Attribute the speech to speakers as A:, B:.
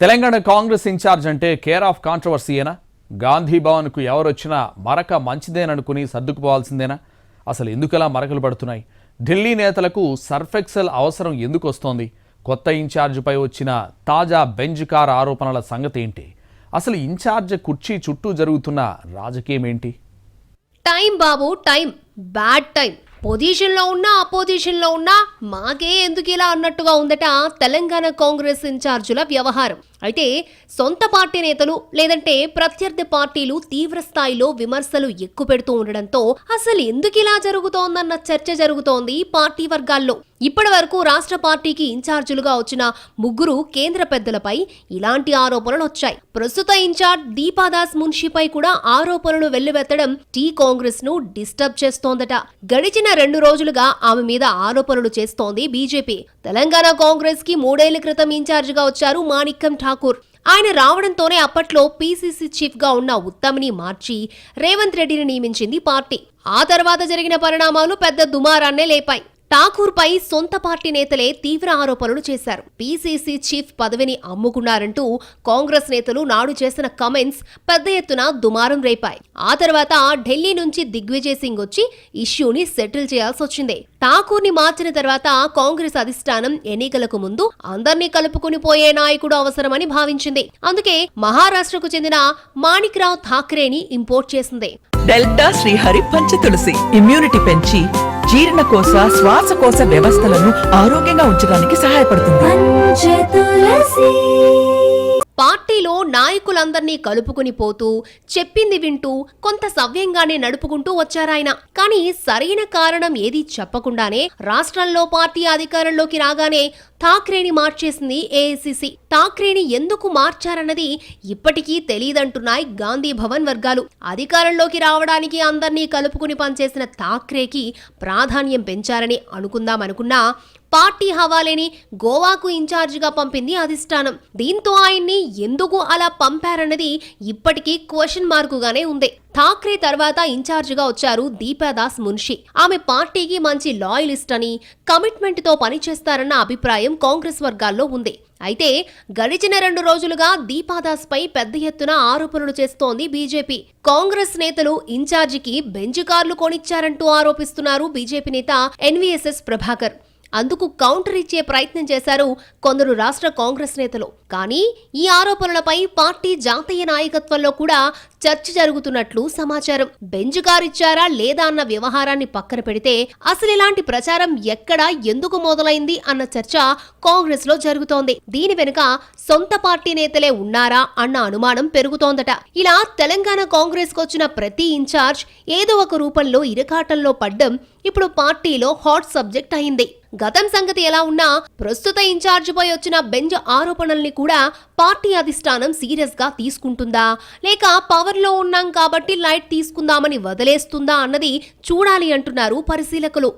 A: Telangana Congress incharge అంటే care of కాంట్రవర్సీయేనా గాంధీ భవన్కు ఎవరొచ్చినా మరక మంచిదేననుకుని సర్దుకుపోవాల్సిందేనా? అసలు ఎందుకలా మరకలు పడుతున్నాయి? ఢిల్లీ నేతలకు సర్ఫెక్సెల్ అవసరం ఎందుకు వస్తోంది కొత్త ఇన్ఛార్జిపై వచ్చిన తాజా బెంజ్ కార్ ఆరోపణల సంగతి ఏంటి అసలు ఇన్ఛార్జ్ కుర్చీ చుట్టూ జరుగుతున్న రాజకీయం ఏంటి
B: టైం బాబు టైం. Bad time. పొజిషన్లో ఉన్నా అపోజిషన్లో ఉన్నా మాకే ఎందుకు ఇలా అన్నట్టుగా ఉందట తెలంగాణ కాంగ్రెస్ ఇన్ఛార్జుల వ్యవహారం. అయితే సొంత పార్టీ నేతలు లేదంటే ప్రత్యర్థి పార్టీలు తీవ్ర స్థాయిలో విమర్శలు ఎక్కుపెడుతూ ఉండడంతో అసలు ఎందుకు ఇలా జరుగుతోందన్న చర్చ జరుగుతోంది పార్టీ వర్గాల్లో? ఇప్పటి వరకు రాష్ట్ర పార్టీకి ఇన్ఛార్జీలుగా వచ్చిన ముగ్గురు కేంద్ర పెద్దలపై ఇలాంటి ఆరోపణలు వచ్చాయి. ప్రస్తుత ఇన్ఛార్జ్ దీపాదాస్ మున్షిపై కూడా ఆరోపణలు వెల్లువెత్తడం టీ కాంగ్రెస్ను డిస్టర్బ్ చేస్తోందట. గడిచిన రెండు రోజులుగా ఆమె మీద ఆరోపణలు చేస్తోంది బీజేపీ. తెలంగాణ కాంగ్రెస్కి మూడేళ్ళ క్రితం ఇన్ఛార్జిగా వచ్చారు మాణిక్యం ఠాకూర్. ఆయన రావడంతోనే అప్పట్లో పీసీసీ చీఫ్గా ఉన్న ఉత్తమ్ని మార్చి రేవంత్ రెడ్డిని నియమించింది పార్టీ. ఆ తర్వాత జరిగిన పరిణామాలు పెద్ద దుమారాన్నే లేపాయి. ఠాకూర్ పై సొంత పార్టీ నేతలే తీవ్ర ఆరోపణలు చేశారు. పీసీసీ చీఫ్ పదవిని అమ్ముకున్నారంటూ కాంగ్రెస్ నేతలు నాడు చేసిన కమెంట్స్ పెద్ద ఎత్తున దుమారం రేపాయి. ఆ తర్వాత ఢిల్లీ నుంచి దిగ్విజయ్ సింగ్ వచ్చి ఇష్యూని సెటిల్ చేయాల్సి వచ్చింది. ఠాకూర్ని మార్చిన తర్వాత కాంగ్రెస్ అధిష్టానం ఎన్నికలకు ముందు అందర్నీ కలుపుకుని పోయే నాయకుడు అవసరమని భావించింది. అందుకే మహారాష్ట్రకు చెందిన మాణిక్రావు ఠాక్రేని ఇంపోర్ట్ చేసింది.
C: డెల్టా శ్రీహరి పంచతులసి ఇమ్యూనిటీ పెంచి జీర్ణకోశ శ్వాసకోశ వ్యవస్థలను ఆరోగ్యంగా ఉంచడానికి సహాయపడుతుంది.
B: పార్టీలో నాయకులందర్నీ కలుపుకుని పోతూ చెప్పింది వింటూ కొంత సవ్యంగానే నడుపుకుంటూ వచ్చారాయన. కానీ సరైన కారణం ఏది చెప్పకుండానే రాష్ట్రంలో పార్టీ అధికారంలోకి రాగానే థాక్రేని మార్చేసింది ఏఐసిసి. థాక్రేని ఎందుకు మార్చారన్నది ఇప్పటికీ తెలియదంటున్నాయి గాంధీ భవన్ వర్గాలు. అధికారంలోకి రావడానికి అందర్నీ కలుపుకుని పనిచేసిన థాక్రేకి ప్రాధాన్యం పెంచారని అనుకుందామనుకున్నా పార్టీ హవాలేని గోవాకు ఇన్ఛార్జిగా పంపింది అధిష్టానం. దీంతో ఆయన్ని ఎందుకు అలా పంపారన్నది ఇప్పటికీ క్వశ్చన్ మార్కుగానే ఉంది. ఠాక్రే తర్వాత ఇన్ఛార్జిగా వచ్చారు దీపాదాస్ మున్షి. ఆమె పార్టీకి మంచి లాయలిస్ట్ అని కమిట్మెంట్తో పనిచేస్తారన్న అభిప్రాయం కాంగ్రెస్ వర్గాల్లో ఉంది. అయితే గడిచిన రెండు రోజులుగా దీపాదాస్ పై పెద్ద ఎత్తున ఆరోపణలు చేస్తోంది బీజేపీ. కాంగ్రెస్ నేతలు ఇన్ఛార్జికి బెంచ్ కార్లు కొనిచ్చారంటూ ఆరోపిస్తున్నారు బీజేపీ నేత ఎన్వీఎస్ఎస్ ప్రభాకర్. అందుకు కౌంటర్ ఇచ్చే ప్రయత్నం చేశారు కొందరు రాష్ట్ర కాంగ్రెస్ నేతలు. కానీ ఈ ఆరోపణలపై పార్టీ జాతీయ నాయకత్వంలో కూడా చర్చ జరుగుతున్నట్లు సమాచారం. బెంచ్ కారిచ్చారా లేదా అన్న వ్యవహారాన్ని పక్కన పెడితే అసలు ఇలాంటి ప్రచారం ఎక్కడ ఎందుకు మొదలైంది అన్న చర్చ కాంగ్రెస్లో జరుగుతోంది. దీని వెనుక సొంత పార్టీ నేతలే ఉన్నారా అన్న అనుమానం పెరుగుతోందట. ఇలా తెలంగాణ కాంగ్రెస్ వచ్చిన ప్రతి ఇన్ఛార్జ్ ఏదో ఒక రూపంలో ఇరకాటంలో పడ్డం ఇప్పుడు పార్టీలో హాట్ సబ్జెక్ట్ అయింది. గతం సంగతి ఎలా ఉన్నా ప్రస్తుత ఇన్ఛార్జిపై వచ్చిన బెంజ్ ఆరోపణల్ని కూడా పార్టీ అధిష్టానం సీరియస్గా తీసుకుంటుందా? లేక పవర్లో ఉన్నాం కాబట్టి లైట్ తీసుకుందామని వదిలేస్తుందా అన్నది చూడాలి అంటున్నారు పరిశీలకులు.